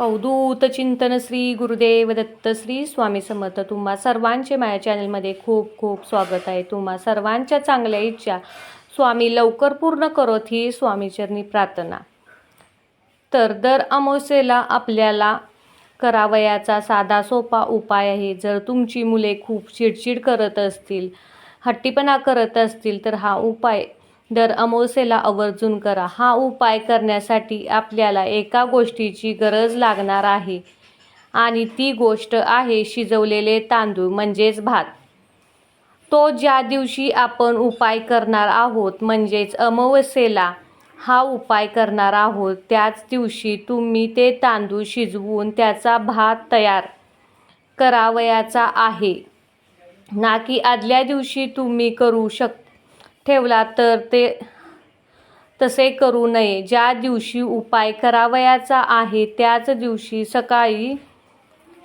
अवधूत चिंतन श्री गुरुदेव दत्त श्री स्वामी समर्थ. तुम्हा सर्वांचे माझ्या चॅनलमध्ये खूप खूप स्वागत आहे. तुम्हा सर्वांच्या चांगल्या इच्छा स्वामी लवकर पूर्ण करत ही स्वामीचरणी प्रार्थना. तर दर अमावस्येला आपल्याला करावयाचा साधा सोपा उपाय आहे. जर तुमची मुले खूप चिडचिड करत असतील हट्टीपणा करत असतील तर हा उपाय दर अमावस्येला आवर्जून करा. हा उपाय करण्यासाठी आपल्याला एका गोष्टीची गरज लागणार आहे आणि ती गोष्ट आहे शिजवलेले तांदूळ म्हणजेच भात. तो ज्या दिवशी आपण उपाय करणार आहोत म्हणजेच अमावस्येला हा उपाय करणार आहोत त्याच दिवशी तुम्ही ते तांदूळ शिजवून त्याचा भात तयार करावयाचा आहे. ना की आदल्या दिवशी तुम्ही करू शक ठेवला तर ते तसे करू नये. ज्या दिवशी उपाय करावयाचा आहे त्याच दिवशी सकाळी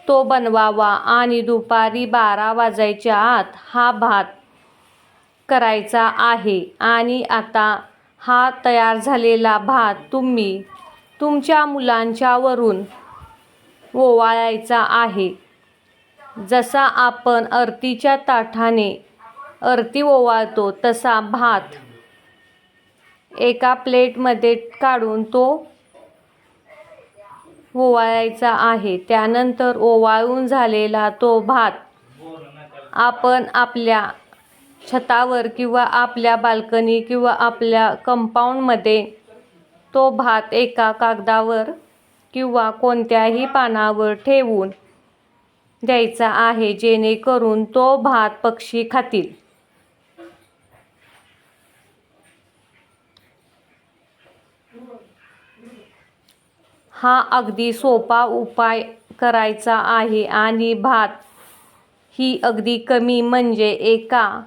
तो बनवावा आणि दुपारी बारा वाजायच्या आत हा भात करायचा आहे. आणि आता हा तयार झालेला भात तुम्ही तुमच्या मुलांच्यावरून ओवाळायचा आहे. जसा आपण आरतीच्या ताठाने आरती ओवाळतो तसा भात. एका प्लेटमध्ये काढून तो ओवाळायचा आहे. त्यानंतर ओवाळून झालेला तो भात आपण आपल्या छतावर किंवा आपल्या बाल्कनी किंवा आपल्या कंपाऊंडमध्ये तो भात एका कागदावर किंवा कोणत्याही पानावर ठेवून द्यायचा आहे जेणेकरून तो भात पक्षी खातील. हा अगदी सोपा उपाय करायचा आहे आणि भात ही अगदी कमी म्हणजे एका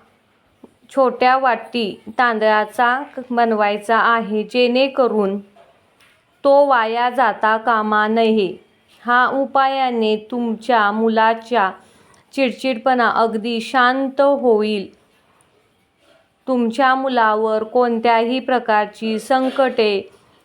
छोट्या वाटी तांदळाचा बनवायचा आहे जेणेकरून तो वाया जाता कामा नये. हा उपायाने तुमच्या मुलाच्या चिडचिडपणा अगदी शांत होईल. तुमच्या मुलावर कोणत्याही प्रकारची संकटे